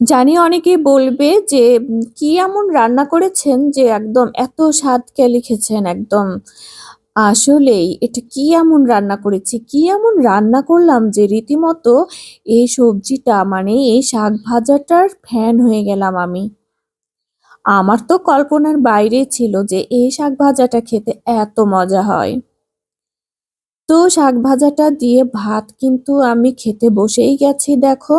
জানি অনেকেই বলবে যে কি এমন রান্না করেছেন যে একদম এত স্বাদ স্বাদকে লিখেছেন একদম। আসলেই এটা কি এমন রান্না করেছি, কি এমন রান্না করলাম যে রীতিমতো এই সবজিটা মানে এই শাক ভাজাটার ফ্যান হয়ে গেলাম আমি। আমার তো কল্পনার বাইরে ছিল যে এই শাক ভাজাটা খেতে এত মজা হয়। তো শাক ভাজাটা দিয়ে ভাত কিন্তু আমি খেতে বসেই গেছি দেখো।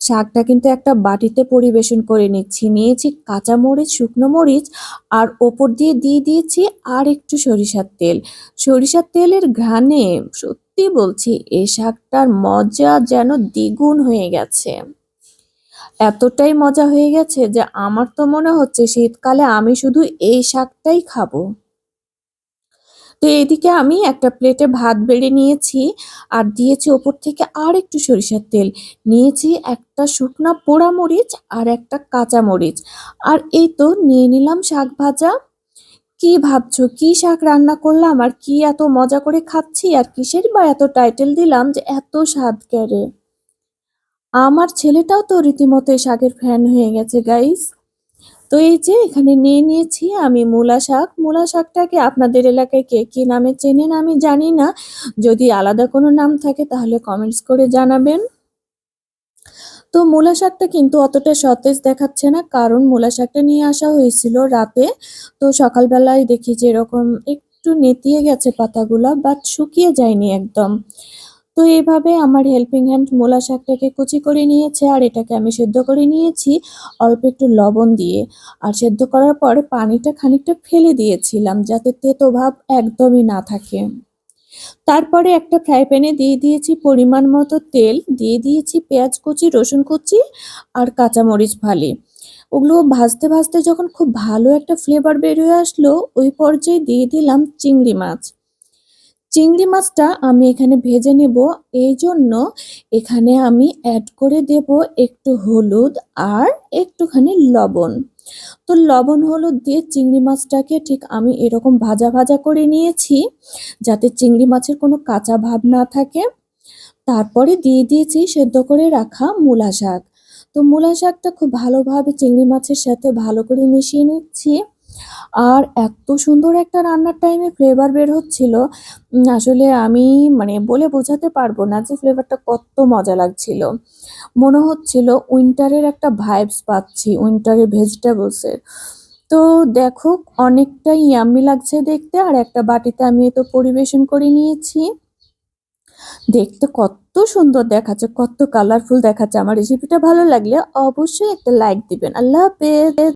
শাকটা কিন্তু একটা বাটিতে পরিবেশন করে নিচ্ছি। নিয়েছি কাঁচামরিচ, শুকনো মরিচ আর ওপর দিয়ে দিয়ে দিয়েছি আর একটু সরিষার তেল। সরিষার তেলের ঘ্রাণে সত্যি বলছি এই শাকটার মজা যেন দ্বিগুণ হয়ে গেছে। এতটাই মজা হয়ে গেছে যে আমার তো মনে হচ্ছে শীতকালে আমি শুধু এই শাকটাই খাব। তো এদিকে আমি একটা প্লেটে ভাত বেড়ে নিয়েছি আর দিয়েছি ওপর থেকে আর একটু সরিষার তেল। নিয়েছি একটা শুকনা পোড়া মরিচ আর একটা কাঁচা মরিচ। আর এই তো নিয়ে নিলাম শাক ভাজা। কি ভাবছ কি শাক রান্না করলাম আর কি এত মজা করে খাচ্ছি আর কিসেরই বা এত টাইটেল দিলাম যে এত স্বাদ ক্যারে। আমার ছেলেটাও তো রীতিমতো শাকের ফ্যান হয়ে গেছে গাইস। তো এই যে এখানে নিয়ে নিয়েছি আমি মূলা শাক। মূলা শাকটাকে আপনাদের এলাকায় কে কি নামে চেনেন আমি জানি না। যদি আলাদা কোনো নাম থাকে তাহলে কমেন্টস করে জানাবেন। তো মূলা শাকটা কিন্তু অতটা সতেজ দেখাচ্ছে না, কারণ মূলা শাকটা নিয়ে আসা হয়েছিল রাতে। তো সকালবেলায় দেখি যে এরকম একটু নেতিয়ে গেছে পাতাগুলো বাট শুকিয়ে যায়নি একদম। তো এইভাবে আমার হেল্পিং হ্যান্ড মূলা শাকটাকে কুচি করে নিয়েছে আর এটাকে আমি সেদ্ধ করে নিয়েছি অল্প একটু লবণ দিয়ে। আর সেদ্ধ করার পর পানিটা খানিকটা ফেলে দিয়েছিলাম যাতে তেতো ভাব একদমই না থাকে। তারপরে একটা ফ্রাই প্যানে দিয়ে দিয়েছি পরিমাণ মতো তেল, দিয়ে দিয়েছি পেঁয়াজ কুচি, রসুন কুচি আর কাঁচামরিচ ফালি। ওগুলো ভাজতে ভাজতে যখন খুব ভালো একটা ফ্লেভার বের হয়ে আসলো ওই পর্যায়ে দিয়ে দিলাম চিংড়ি মাছ। চিংড়ি মাছটা আমি এখানে ভেজে নেব এই জন্য এখানে আমি অ্যাড করে দেব একটু হলুদ আর একটুখানি লবণ। তো লবণ হলুদ দিয়ে চিংড়ি মাছটাকে ঠিক আমি এরকম ভাজা ভাজা করে নিয়েছি যাতে চিংড়ি মাছের কোনো কাঁচা ভাব না থাকে। তারপরে দিয়ে দিয়েছি সেদ্ধ করে রাখা মূলা শাক। তো মূলা শাকটা খুব ভালোভাবে চিংড়ি মাছের সাথে ভালো করে মিশিয়ে নিচ্ছি। আর এত সুন্দর একটা রান্নার টাইমে ফ্লেভার বের হচ্ছিল আসলে আমি মানে বলে বোঝাতে পারব না যে ফ্লেভারটা কত মজা লাগছিল। মনে হচ্ছিল উইন্টারের একটা ভাইবস পাচ্ছি উইন্টারের ভেজিটেবলসের। তো দেখো অনেকটাই ইয়াম্মি লাগছে দেখতে আর একটা বাটিতে আমি তো পরিবেশন করে নিয়েছি। দেখতে কত সুন্দর দেখাচ্ছে, কত কালারফুল দেখাচ্ছে। আমার রেসিপিটা ভালো লাগলে অবশ্যই একটা লাইক দিবেন। আল্লাহ হাফেজ।